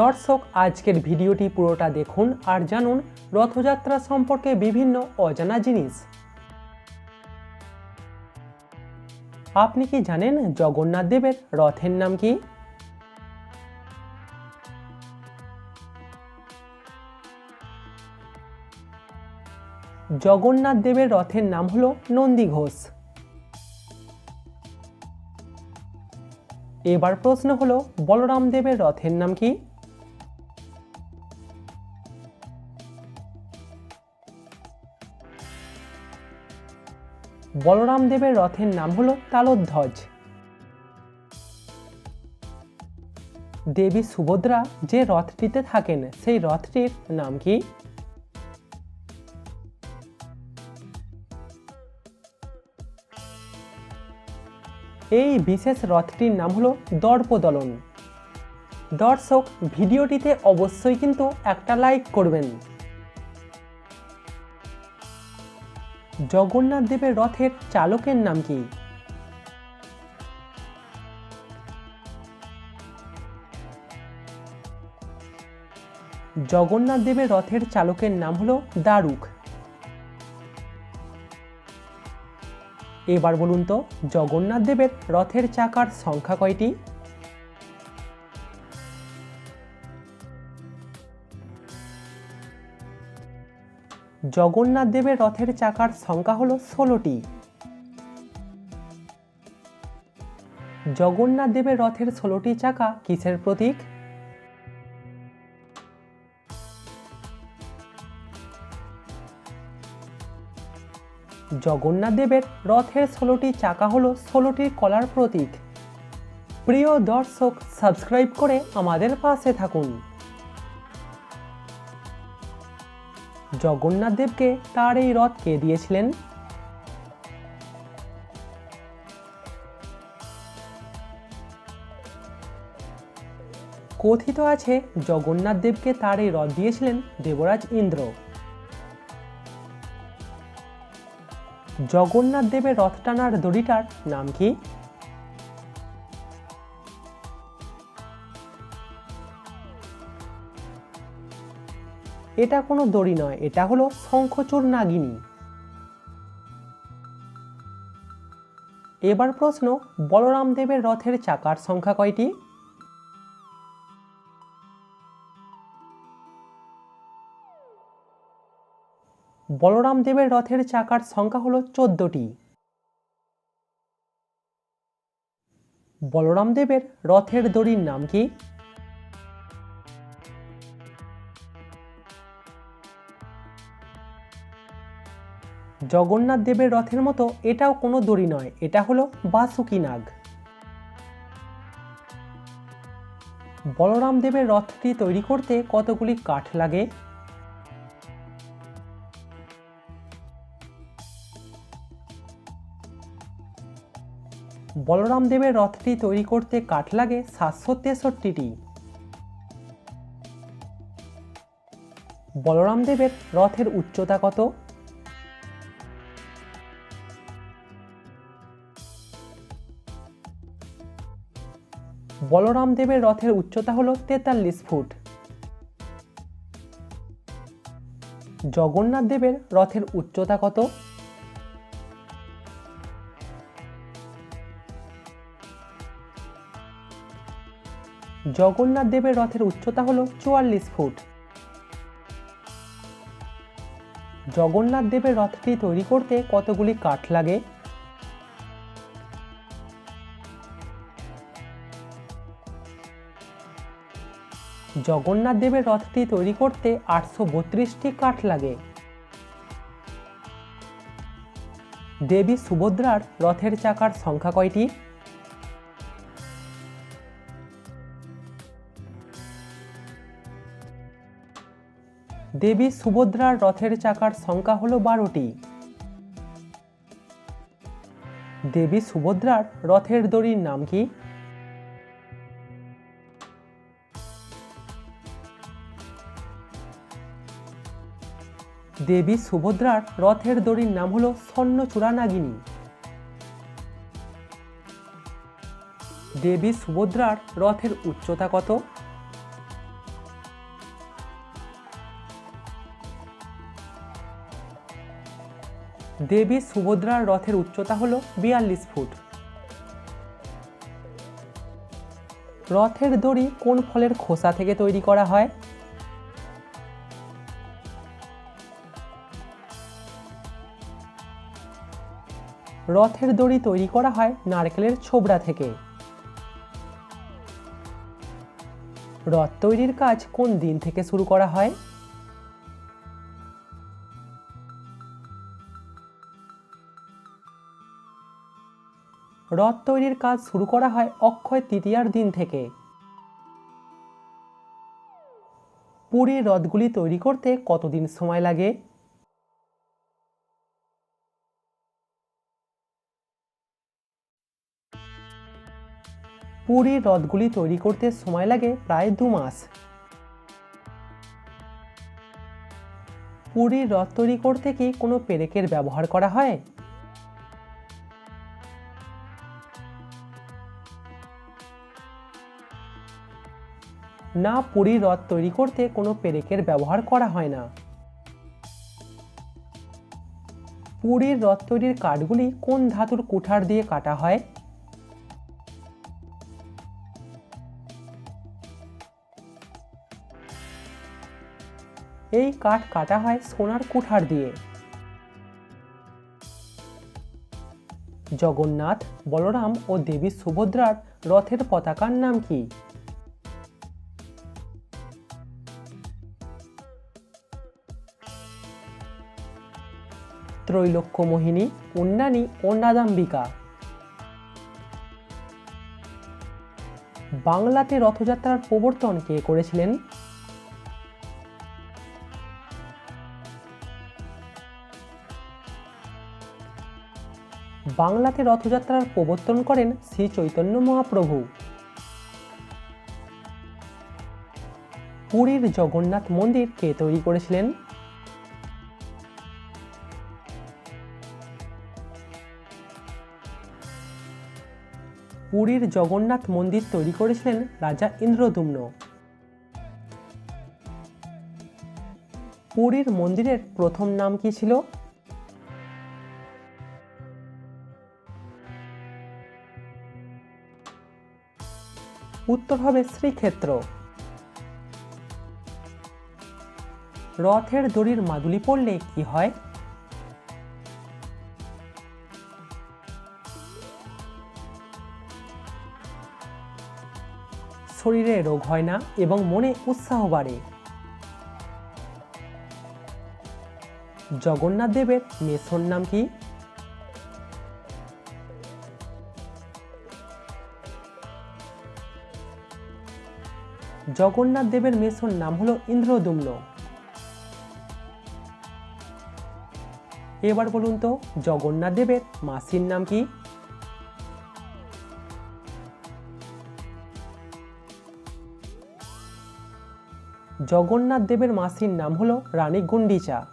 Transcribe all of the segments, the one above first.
দর্শক, আজকের ভিডিওটি পুরোটা দেখুন আর জানুন রথযাত্রা সম্পর্কে বিভিন্ন অজানা জিনিস। আপনি কি জানেন জগন্নাথ দেবের রথের নাম কি? জগন্নাথ দেবের রথের নাম হল নন্দী ঘোষ। এবার প্রশ্ন হলো, বলরাম দেবের রথের নাম কি? বলরাম দেবের রথের নাম হলো তালোধ্বজ। দেবী সুভদ্রা যে রথটিতে থাকেন, সেই রথটির নাম কি? এই বিশেষ রথটির নাম হলো দর্পদলন। দর্শক, ভিডিওটিতে অবশ্যই কিন্তু একটা লাইক করবেন। জগন্নাথ দেবের রথের চালকের নাম কি? জগন্নাথ দেবের রথের চালকের নাম হলো দারুক। এবার বলুন তো, জগন্নাথ দেবের রথের চাকার সংখ্যা কয়টি? জগন্নাথ দেবের রথের চাকার সংখ্যা হলো ষোলোটি। জগন্নাথ দেবের রথের ষোলোটি চাকা কিসের প্রতীক? জগন্নাথ দেবের রথের ষোলোটি চাকা হলো ষোলোটি কলার প্রতীক। প্রিয় দর্শক, সাবস্ক্রাইব করে আমাদের পাশে থাকুন। জগন্নাথ দেবকে তার এই রথ কে দিয়েছিলেন? কথিত আছে, জগন্নাথ দেবকে তার এই রথ দিয়েছিলেন দেবরাজ ইন্দ্র। জগন্নাথ দেবের রথ টানার দড়িটার নাম কি? এটা কোনো দড়ি নয়, এটা হলো শঙ্খচূড় নাগিনী। এবার প্রশ্ন বলরাম দেবের রথের চাকার সংখ্যা কয়টি? বলরাম দেবের রথের চাকার সংখ্যা হলো চোদ্দটি। বলরাম দেবের রথের দড়ির নাম কি? জগন্নাথ দেবের রথের মতো এটাও কোনো দড়ি নয়, এটা হলো বাসুকি নাগ। বলরাম দেবের রথটি তৈরি করতে কতগুলি কাঠ লাগে? বলরাম দেবের রথটি তৈরি করতে কাঠ লাগে সাতশো তেষট্টিটি। বলরাম দেবের রথের উচ্চতা কত? বলরাম দেবের রথের উচ্চতা হল তেতাল্লিশ ফুট। জগন্নাথ দেবের রথের উচ্চতা কত? জগন্নাথ দেবের রথের উচ্চতা হল চুয়াল্লিশ ফুট। জগন্নাথ দেবের রথটি তৈরি করতে কতগুলি কাঠ লাগে? জগন্নাথ দেবের রথটি তৈরি করতে আটশো বত্রিশটি কাঠ লাগে। দেবী সুভদ্রার রথের চাকার সংখ্যা কয়টি? দেবী সুভদ্রার রথের চাকার সংখ্যা হলো বারোটি। দেবী সুভদ্রার রথের দড়ির নাম কি? দেবী সুভদ্রার রথের দড়ির নাম হল স্বর্ণচূড়া নাগিনী দেবী সুভদ্রার রথের উচ্চতা কত? দেবী সুভদ্রার রথের উচ্চতা হল বিয়াল্লিশ ফুট। রথের দড়ি কোন ফলের খোসা থেকে তৈরি করা হয়? রথের দড়ি তৈরি করা হয় নারকেলের ছোবড়া থেকে। রথ তৈরির কাজ কোন দিন থেকে শুরু করা হয়? রথ তৈরির কাজ শুরু করা হয় অক্ষয় তৃতীয়ার দিন থেকে। পুরীর রথগুলি তৈরি করতে কতদিন সময় লাগে? পুরীর রথগুলি তৈরি করতে সময় লাগে প্রায় দু মাস। পুরীর রথ তৈরি করতে কি কোনো পেরেকের ব্যবহার করা হয়? না পুরীর রথ তৈরি করতে কোনো পেরেকের ব্যবহার করা হয় না। পুরীর রথ তৈরির কাঠগুলি কোন ধাতুর কুঠার দিয়ে কাটা হয়? এই কাঠ কাটা হয় সোনার কুঠার দিয়ে। জগন্নাথ, বলরাম ও দেবী সুভদ্রার রথের পতাকার নাম কি? ত্রৈলোক্য মোহিনী উন্নানী ও নাদাম্বিকা। বাংলাতে রথযাত্রার প্রবর্তন কে করেছিলেন? বাংলাতে রথযাত্রার প্রবর্তন করেন শ্রী চৈতন্য মহাপ্রভু। পুরীর জগন্নাথ মন্দির কে তৈরি করেছিলেন? পুরীর জগন্নাথ মন্দির তৈরি করেছিলেন রাজা ইন্দ্রদুম্ন। পুরীর মন্দিরের প্রথম নাম কি ছিল? উত্তর হবে শ্রীক্ষেত্র। রথের দড়ির মাদুলি পড়লে কি হয়? শরীরে রোগ হয় না এবং মনে উৎসাহ বাড়ে। জগন্নাথ দেবের মেসোর নাম কি? জগন্নাথ দেবের মেসোর নাম হলো ইন্দ্রদুম্ন। এবার বলুন তো, জগন্নাথ দেবের মাসির নাম কি? জগন্নাথ দেবের মাসির নাম হলো রানী গুন্ডিচা।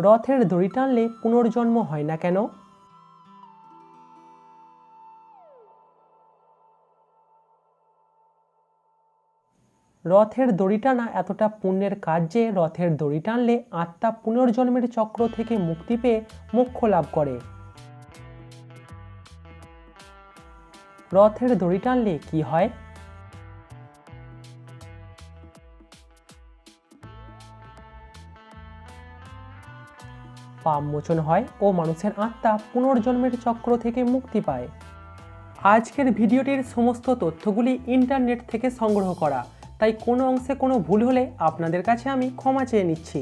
রথের দড়ি টানলে পুনর্জন্ম হয় না কেন? রথের দড়ি টানা এতটা পুণ্যের কাজ যে রথের দড়ি টানলে আত্মা পুনর্জন্মের চক্র থেকে মুক্তি পেয়ে মোক্ষ লাভ করে। রথের দড়ি টানলে কি হয়? পাপ মোচন হয় ও মানুষের আত্মা পুনর্জন্মের চক্র থেকে মুক্তি পায়। আজকের ভিডিওটির সমস্ত তথ্যগুলি ইন্টারনেট থেকে সংগ্রহ করা। তাই কোনো অংশে কোনো ভুল হলে আপনাদের কাছে আমি ক্ষমা চেয়ে নিচ্ছি।